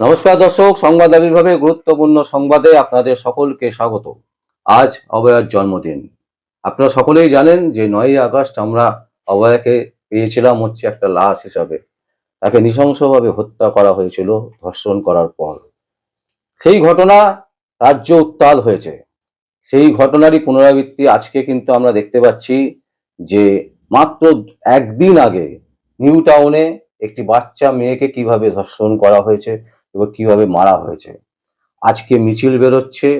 নমস্কার দর্শক, সংবাদ আবির্ভাবে গুরুত্বপূর্ণ সংবাদে আপনাদের সকলকে স্বাগত। আজ অভয়ার জন্মদিন। আপনারা সকলেই জানেন যে নয়ই আগস্ট আমরা অভয়াকে পেয়েছিলাম হচ্ছে একটা লাশ হিসাবে। তাকে নৃশংসভাবে হত্যা করা হয়েছিল, ধর্ষণ করার পর। সেই ঘটনা রাজ্য উত্তাল হয়েছে। সেই ঘটনারই পুনরাবৃত্তি আজকে কিন্তু আমরা দেখতে পাচ্ছি যে মাত্র একদিন আগে নিউ টাউনে একটি বাচ্চা মেয়েকে কীভাবে ধর্ষণ করা হয়েছে এবং কীভাবে মারা হয়েছে? আজকে মিছিল বেরোচ্ছে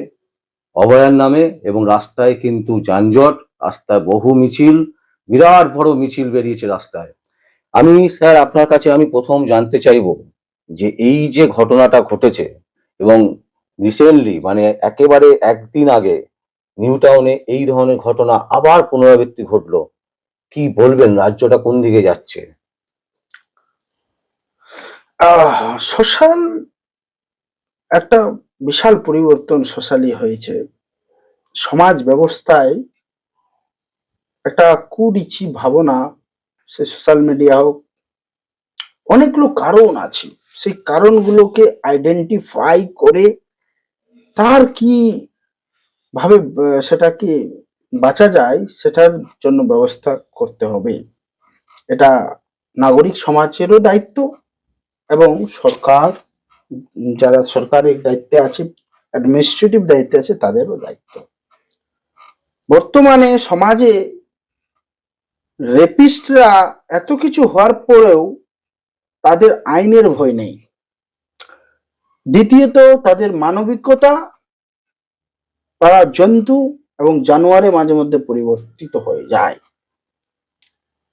অভয়ার নামে এবং রাস্তায় কিন্তু যানজট, রাস্তায় বহু মিছিল, বিরাট বড় মিছিল বেরিয়েছে রাস্তায়। আমি, স্যার, আপনার কাছে আমি প্রথম জানতে চাইব যে এই যে ঘটনাটা ঘটেছে এবং রিসেন্টলি মানে একেবারে একদিন আগে নিউ টাউনে এই ধরনের ঘটনা আবার পুনরাবৃত্তি ঘটলো, কি বলবেন? রাজ্যটা কোন দিকে যাচ্ছে? সোশ্যাল একটা বিশাল পরিবর্তন সোশ্যালি হয়েছে। সমাজ ব্যবস্থায় একটা কুরুচি ভাবনা, সে সোশ্যাল মিডিয়া হোক অনেকগুলো কারণ আছে। সেই কারণগুলোকে আইডেন্টিফাই করে তার কি ভাবে সেটাকে বাঁচা যায়, সেটার জন্য ব্যবস্থা করতে হবে। এটা নাগরিক সমাজেরও দায়িত্ব এবং সরকার, যারা সরকারের দায়িত্বে আছে অ্যাডমিনিস্ট্রেটিভ দায়িত্বে আছে, তাদেরও দায়িত্ব। বর্তমানে সমাজে রেপিস্টরা এত কিছু হওয়ার পরেও তাদের আইনের ভয় নেই। দ্বিতীয়ত, তাদের মানবিকতা তারা জন্তু এবং জানোয়ারে মাঝে মধ্যে পরিবর্তিত হয়ে যায়।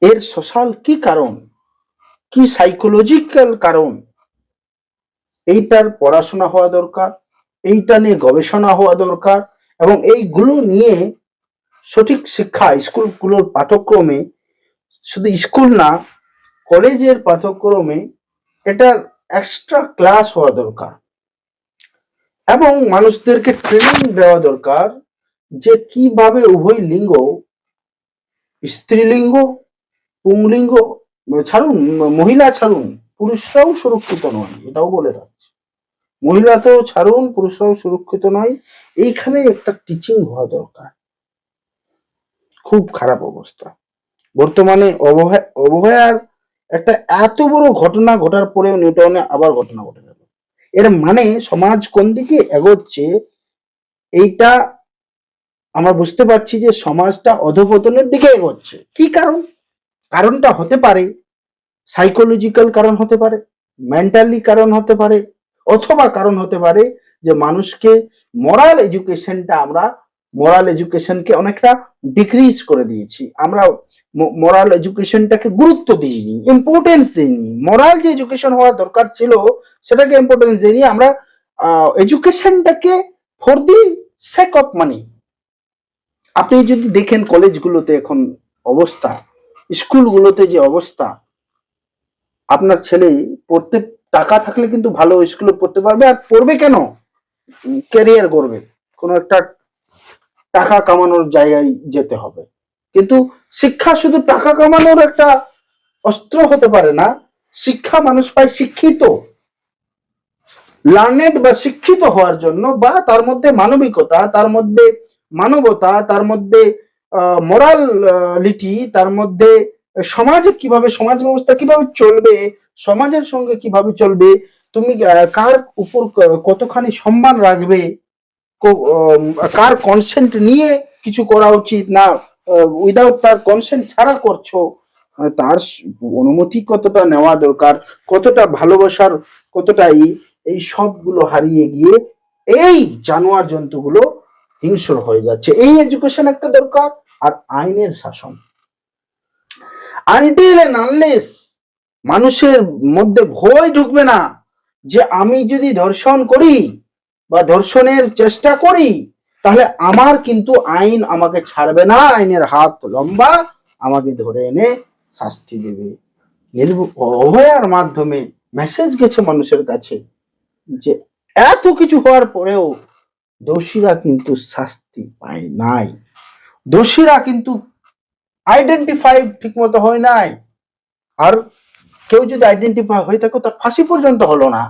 এর সোশ্যাল কি কারণ? কি সাইকোলজিক্যাল কারণ? এইটার পড়াশোনা হওয়া দরকার, এইটা নিয়ে গবেষণা হওয়া দরকার এবং এইগুলো নিয়ে সঠিক শিক্ষা স্কুলগুলোর পাঠ্যক্রমে, শুধু স্কুল না, কলেজের পাঠ্যক্রমে এটার এক্সট্রা ক্লাস হওয়া দরকার এবং মানুষদেরকে ট্রেনিং দেওয়া দরকার যে কীভাবে উভয় লিঙ্গ, স্ত্রীলিঙ্গ, পুংলিঙ্গ ছাড়ুন, মহিলা ছাড়ুন, পুরুষরাও সুরক্ষিত নয়, এটাও বলে রাখছি। মহিলা তো ছাড়ুন, পুরুষরাও সুরক্ষিত নয় এইখানে একটা টিচিং হওয়া দরকার। খুব খারাপ অবস্থা। বর্তমানে অবহেয়া অবহেয়ার একটা এত বড় ঘটনা ঘটার পরেও নিউটাউনে আবার ঘটনা ঘটে গেল। এর মানে সমাজ কোন দিকে এগোচ্ছে, এইটা আমরা বুঝতে পারছি যে সমাজটা অধপতনের দিকে এগোচ্ছে। কি কারণ? কারণটা হতে পারে সাইকোলজিক্যাল কারণ হতে পারে মেন্টালি কারণ হতে পারে, অথবা কারণ হতে পারে যে মানুষকে মরাল এডুকেশনটা আমরা মরাল এডুকেশনকে অনেকটা ডিক্রিজ করে দিয়েছি। আমরা মরাল এডুকেশনটাকে গুরুত্ব দিইনি ইম্পর্টেন্স দিইনি। মরাল যে এডুকেশন হওয়ার দরকার ছিল, সেটাকে ইম্পর্টেন্স দিইনি। আমরা এডুকেশনটাকে for the sake of money আপনি যদি দেখেন কলেজগুলোতে এখন অবস্থা স্কুলগুলোতে যে অবস্থা, আপনার ছেলে পড়তে টাকা থাকলে কিন্তু ভালো স্কুলে পড়তে পারবে আর পড়বে কেন? ক্যারিয়ার করবে কোনো একটা টাকা কামানোর জায়গায় যেতে হবে। কিন্তু শিক্ষা শুধু টাকা কামানোর একটা অস্ত্র হতে পারে না, শিক্ষা মানুষ পায় শিক্ষিত। লার্নেড বা শিক্ষিত হওয়ার জন্য বা তার মধ্যে মানবিকতা, তার মধ্যে মানবতা, তার মধ্যে মোরালিটি তার মধ্যে সমাজে কীভাবে, সমাজ ব্যবস্থা কীভাবে চলবে, সমাজের সঙ্গে কীভাবে চলবে, তুমি কার উপর কতখানি সম্মান রাখবে কার কনসেন্ট নিয়ে কিছু করা উচিত, না উইদাউট তার কনসেন্ট ছাড়া করছ মানে তার অনুমতি কতটা নেওয়া দরকার, কতটা ভালোবাসার কতটা এই এই সবগুলো হারিয়ে গিয়ে এই জানোয়ার জন্তুগুলো হিংস্র হয়ে যাচ্ছে। এই এডুকেশন একটা দরকার, আর আইনের শাসন। আনটিল আনলেস মানুষের মধ্যে ভয় ঢুকবে না যে আমি যদি ধর্ষণ করি বা ধর্ষণের চেষ্টা করি, তাহলে আমার কিন্তু আইন আমাকে ছাড়বে না, আইনের হাত লম্বা আমাকে ধরে এনে শাস্তি দেবে। অভয়ার মাধ্যমে মেসেজ গেছে মানুষের কাছে যে এত কিছু হওয়ার পরেও দোষীরা কিন্তু শাস্তি পায় নাই। দোষীরা কিন্তু আইডেন্টিফাই ঠিকমতো হয় নাই। আর কেউ যদি আইডেন্টিফাই হয়ে থাকে, তার ফাঁসি পর্যন্ত হলো না।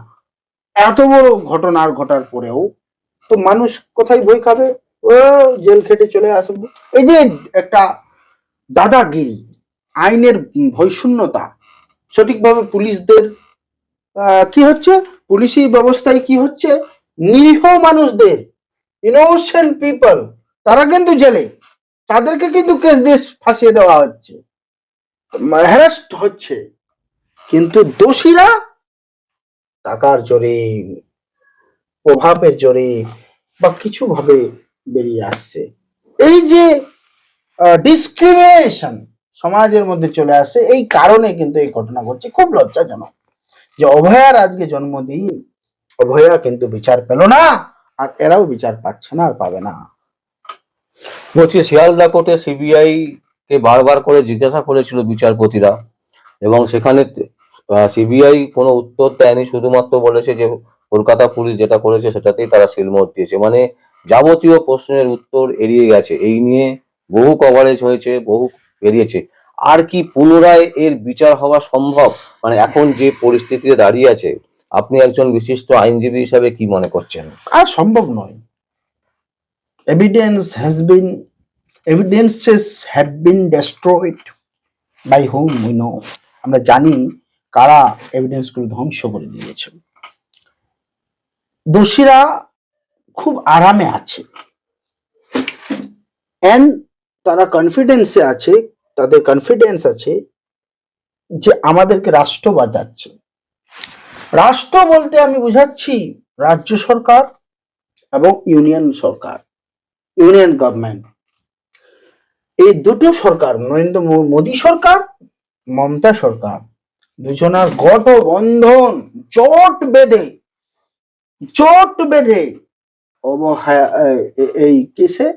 এত বড় ঘটনার ঘটার পরেও তো মানুষ কোথায় বই খাবে? ও, জেল খেটে চলে আসব এই যে একটা দাদাগিরি, আইনের ভয়শূন্যতা সঠিকভাবে পুলিশদের কি হচ্ছে? পুলিশি ব্যবস্থায় কি হচ্ছে? নিরীহ মানুষদের ইনোসেন্ট পিপল তারা কিন্তু জেলে। তাদেরকে কিন্তু কেস দিয়ে ফাঁসিয়ে দেওয়া হচ্ছে। হ্যারাস্ট হচ্ছে। কিন্তু দোষীরা টাকার জোরে, প্রভাবের জোরে বা কিছু ভাবে বেরিয়ে আসছে। এই যে ডিসক্রিমিনেশন সমাজের মধ্যে চলে আসছে, এই কারণে কিন্তু এই ঘটনা ঘটছে। খুব লজ্জাজনক যে অভয়ার আজকে জন্মদিন অভয়া কিন্তু বিচার পেল না। আর এরাও বিচার পাচ্ছে না, আর পাবে না। বলছি, শিয়ালদা কোর্টে সিবিআই কে বারবার করে জিজ্ঞাসা করেছিল বিচারপতিরা এবং সেখানে সিবিআই কোনো উত্তর দেয়নি, শুধুমাত্র বলেছে যে কলকাতা পুলিশ যেটা করেছে সেটাতেই তারা সিলমোহর দিয়েছে। মানে যাবতীয় প্রশ্নের উত্তর এড়িয়ে গেছে। এই নিয়ে বহু কভারেজ হয়েছে, বহু বেরিয়েছে। আর কি পুনরায় এর বিচার হওয়া সম্ভব? মানে এখন যে পরিস্থিতিতে দাঁড়িয়ে আছে আপনি একজন বিশিষ্ট আইনজীবী হিসাবে কি মনে করছেন? আর সম্ভব নয়। Evidence has been evidences have been destroyed by whom we know আমরা জানি কারা এভিডেন্সগুলো ধ্বংস করে দিয়েছে। দোষীরা খুব আরামে আছে। এন্ড তারা কনফিডেন্সে আছে, তাদের কনফিডেন্স আছে যে আমাদেরকে রাষ্ট্র বাঁচাচ্ছে। রাষ্ট্র বলতে আমি বুঝাচ্ছি রাজ্য সরকার এবং ইউনিয়ন সরকার, ইউনিয়ন গভর্নমেন্ট। এই দুটো সরকার, নরেন্দ্র মোদী সরকার, মমতা সরকার, দুজনার গঠ বন্ধন জোট বেঁধে জোট বেঁধে এই কেসে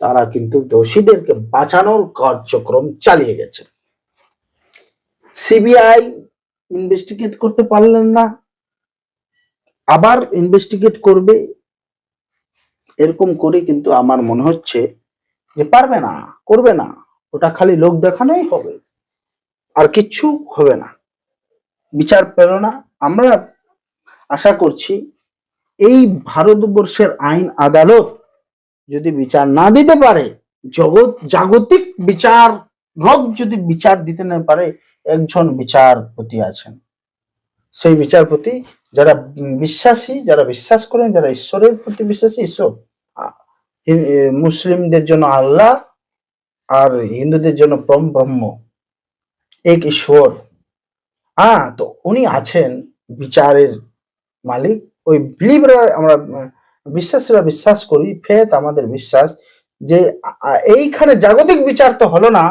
তারা কিন্তু দোষীদেরকে বাঁচানোর কার্যক্রম চালিয়ে গেছে। সিবিআই ইনভেস্টিগেট করতে পারলেন না, আবার ইনভেস্টিগেট করবে, এরকম করে কিন্তু আমার মনে হচ্ছে যে পারবে না, করবে না। ওটা খালি লোক দেখানোই হবে, আর কিচ্ছু হবে না। বিচার পেল না আমরা আশা করছি এই ভারতবর্ষের আইন আদালত যদি বিচার না দিতে পারে, জগৎ জাগতিক বিচার রব যদি বিচার দিতে না পারে, একজন বিচারপতি আছেন। সেই বিচারপতি যারা বিশ্বাসী, যারা বিশ্বাস করেন, যারা ঈশ্বরের প্রতি বিশ্বাসী, ঈশ্বর। মুসলিমদের জন্য আল্লাহ আর হিন্দুদের জন্য পরম ব্রহ্ম। এক ঈশ্বর। হ্যাঁ তো উনি আছেন বিচারের মালিক। ওই বিলিভরা আমরা বিশ্বাসীরা বিশ্বাস করি ফেত আমাদের বিশ্বাস যে এইখানে জাগতিক বিচার তো হলো না।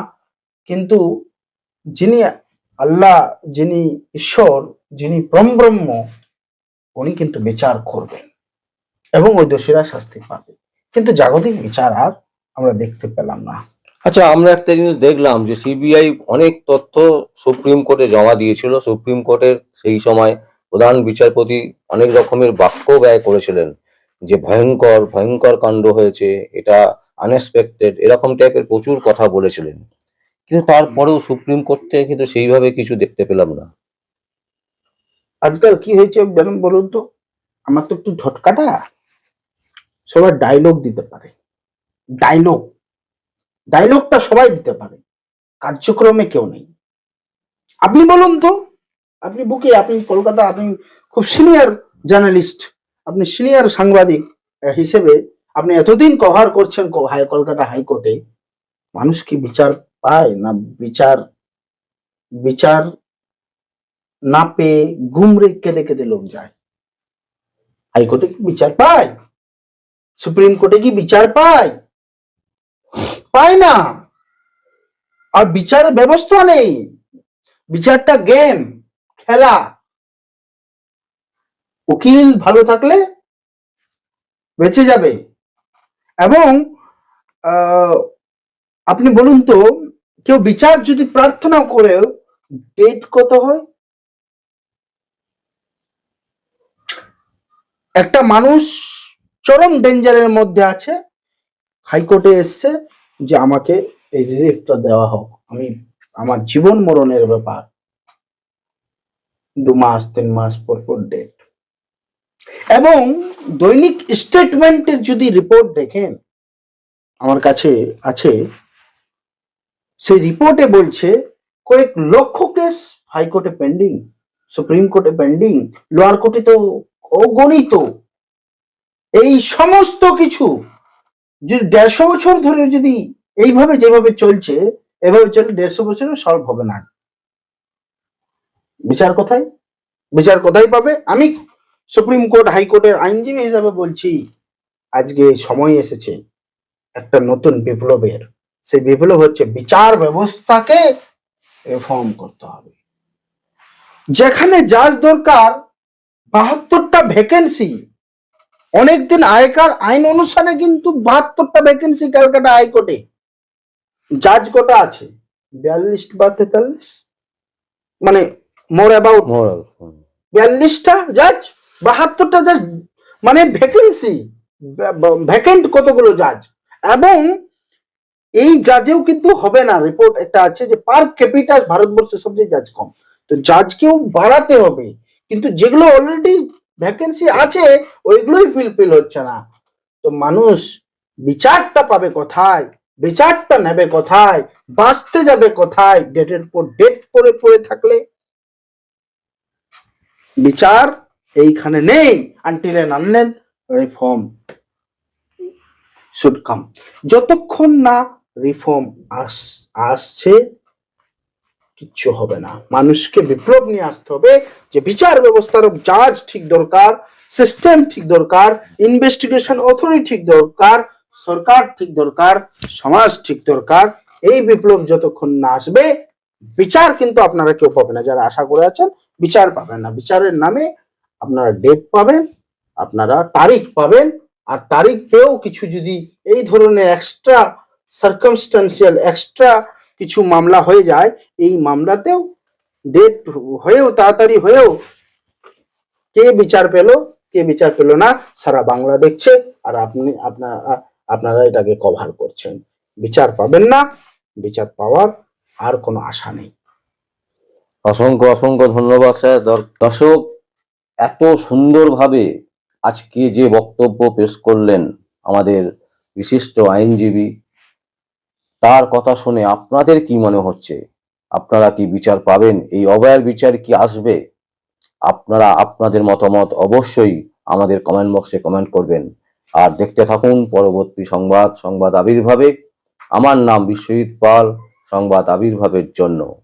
কিন্তু যিনি আল্লাহ, যিনি ঈশ্বর, যিনি ব্রহ্ম উনি কিন্তু বিচার করবেন এবং ওই দোষীরা শাস্তি পাবে। কিন্তু জাগতিক বিচার আর আমরা দেখতে পেলাম না। আচ্ছা আমরা একটা জিনিস দেখলাম যে সিবিআই অনেক তথ্য সুপ্রিম কোর্টে জমা দিয়েছিল। সুপ্রিম কোর্টের সেই সময় প্রধান বিচারপতি অনেক রকমের বাক্য ব্যয় করেছিলেন যে ভয়ঙ্কর ভয়ঙ্কর কাণ্ড হয়েছে, এটা আনএক্সপেক্টেড এরকম টাইপের প্রচুর কথা বলেছিলেন। কিন্তু তারপরেও সুপ্রিম কোর্ট থেকে কিন্তু সেইভাবে কিছু দেখতে পেলাম না। আজকাল কি হয়েছে জানেন বলুন তো? আমার তো একটু ঢটকাটা সবাই ডায়লগ দিতে পারে। ডায়লগ ডায়লগটা সবাই দিতে পারে। কার্যক্রমে কেউ নেই। আপনি বলুন তো? আপনি বুকে আপনি কলকাতা আপনি খুব সিনিয়র জার্নালিস্ট আপনি সিনিয়র সাংবাদিক হিসেবে আপনি এতদিন কভার করছেন কলকাতা হাইকোর্টে। মানুষ কি বিচার পায় না বিচার বিচার না পেয়ে গুমরে কেঁদে কেঁদে লোক যায়। হাইকোর্টে কি বিচার পায়? সুপ্রিম কোর্টে কি বিচার পায়? পায় না। আর বিচার ব্যবস্থা নেই। বিচারটা গেম, খেলা। উকিল ভালো থাকলে বেঁচে যাবে। এবং আপনি বলুন তো কেউ বিচার যদি প্রার্থনা করেও ডেট কত হয়? একটা মানুষ চরম ডেঞ্জারের মধ্যে আছে। হাইকোর্টে এসছে যে আমাকে এই রিলিফটা দেওয়া হোক। আমি, আমার জীবন মরণের ব্যাপার। দু মাস, তিন মাস পর পর ডেট এবং দৈনিক স্টেটমেন্টের যদি রিপোর্ট দেখেন, আমার কাছে আছে সেই রিপোর্টে বলছে, কয়েক লক্ষ কেস হাইকোর্টে পেন্ডিং সুপ্রিম কোর্টে পেন্ডিং লোয়ার কোর্টে তো অগণিত এই সমস্ত কিছু যদি দেড়শো বছর ধরে যদি এইভাবে যেভাবে চলছে, এভাবে চলে দেড়শো বছরে সলভ হবে না। বিচার কোথায়? বিচার কোথায় পাবে? আমি সুপ্রিম কোর্ট হাইকোর্টের আইনজীবী হিসাবে বলছি, আজকে সময় এসেছে একটা নতুন বিপ্লবের। সেই বিপ্লব হচ্ছে বিচার ব্যবস্থাকে রিফর্ম করতে হবে। যেখানে জাজ দরকার বাহাত্তরটা ভ্যাকেন্সি অনেকদিন আয়কার আইন অনুসারে কিন্তু বাহাত্তরটা ভ্যাকেন্সি ক্যালকাটা হাইকোর্টে। জাজ কটা আছে? বিয়াল্লিশ বা তেতাল্লিশ? মানে মোর অ্যাবাউট বিয়াল্লিশটা জাজ বাহাত্তরটা জাজ মানে ভ্যাকেন্সি ভ্যাকেন্ট কতগুলো জাজ এবং এই জাজেও কিন্তু হবে না। রিপোর্ট একটা আছে যে পার ক্যাপিটাল ভারতবর্ষের সবচেয়ে জাজ কম। তো জাজকেও বাড়াতে হবে। কিন্তু যেগুলো অলরেডি ভ্যাকেন্সি আছে, ওইগুলোই ফিলফিল হচ্ছে না। তো মানুষ বিচারটা পাবে কোথায়? বিচারটা নেবে কোথায়? বাঁচতে যাবে কোথায়? ডেটের পর ডেট পরে পড়ে থাকলে। বিচার এইখানে নেই। Until and unless reform should come যতক্ষণ না রিফর্ম আস, আসছে, কিচ্ছু হবে না। মানুষকে বিপ্লব নিয়ে আসতে হবে যে বিচার ব্যবস্থার জাজ ঠিক দরকার সিস্টেম ঠিক দরকার ইনভেস্টিগেশন অথরিটি ঠিক দরকার, সরকার ঠিক দরকার, সমাজ ঠিক দরকার। এই বিপ্লব যতক্ষণ না আসবে, বিচার কিন্তু আপনারা কেউ পাবে না। যারা আশা করে আছেন, বিচার পাবেন না। বিচারের নামে আপনারা ডেট পাবেন, আপনারা তারিখ পাবেন, আর তারিখ পেয়েও কিছু যদি এই ধরনের এক্সট্রা সার্কামস্টান্সিয়াল এক্সট্রা কিছু মামলা হয়ে যায়, এই মামলাতেও ডেট হয়েও, তাড়াতাড়ি হয়েও কে বিচার পেল, কে বিচার পেল না, সারা বাংলা দেখছে, আর আপনি আপনার আপনারা এটাকে কভার করছেন। বিচার পাবেন না, বিচার পাওয়ার আর কোনো আশা নেই। অসংখ্য অসংখ্য ধন্যবাদ, স্যার। দর- দর্শক, এত সুন্দরভাবে আজকে যে বক্তব্য পেশ করলেন আমাদের বিশিষ্ট আইনজীবী তার কথা শুনে আপনাদের কি মনে হচ্ছে? আপনারা কি বিচার পাবেন? এই অবয়ার বিচার কি আসবে? আপনারা আপনাদের মতামত অবশ্যই আমাদের কমেন্ট বক্সে কমেন্ট করবেন। আর দেখতে থাকুন পরবর্তী সংবাদ সংবাদ আবির্ভাবে। আমার নাম বিশ্বজিৎ পাল, সংবাদ আবির্ভাবের জন্য।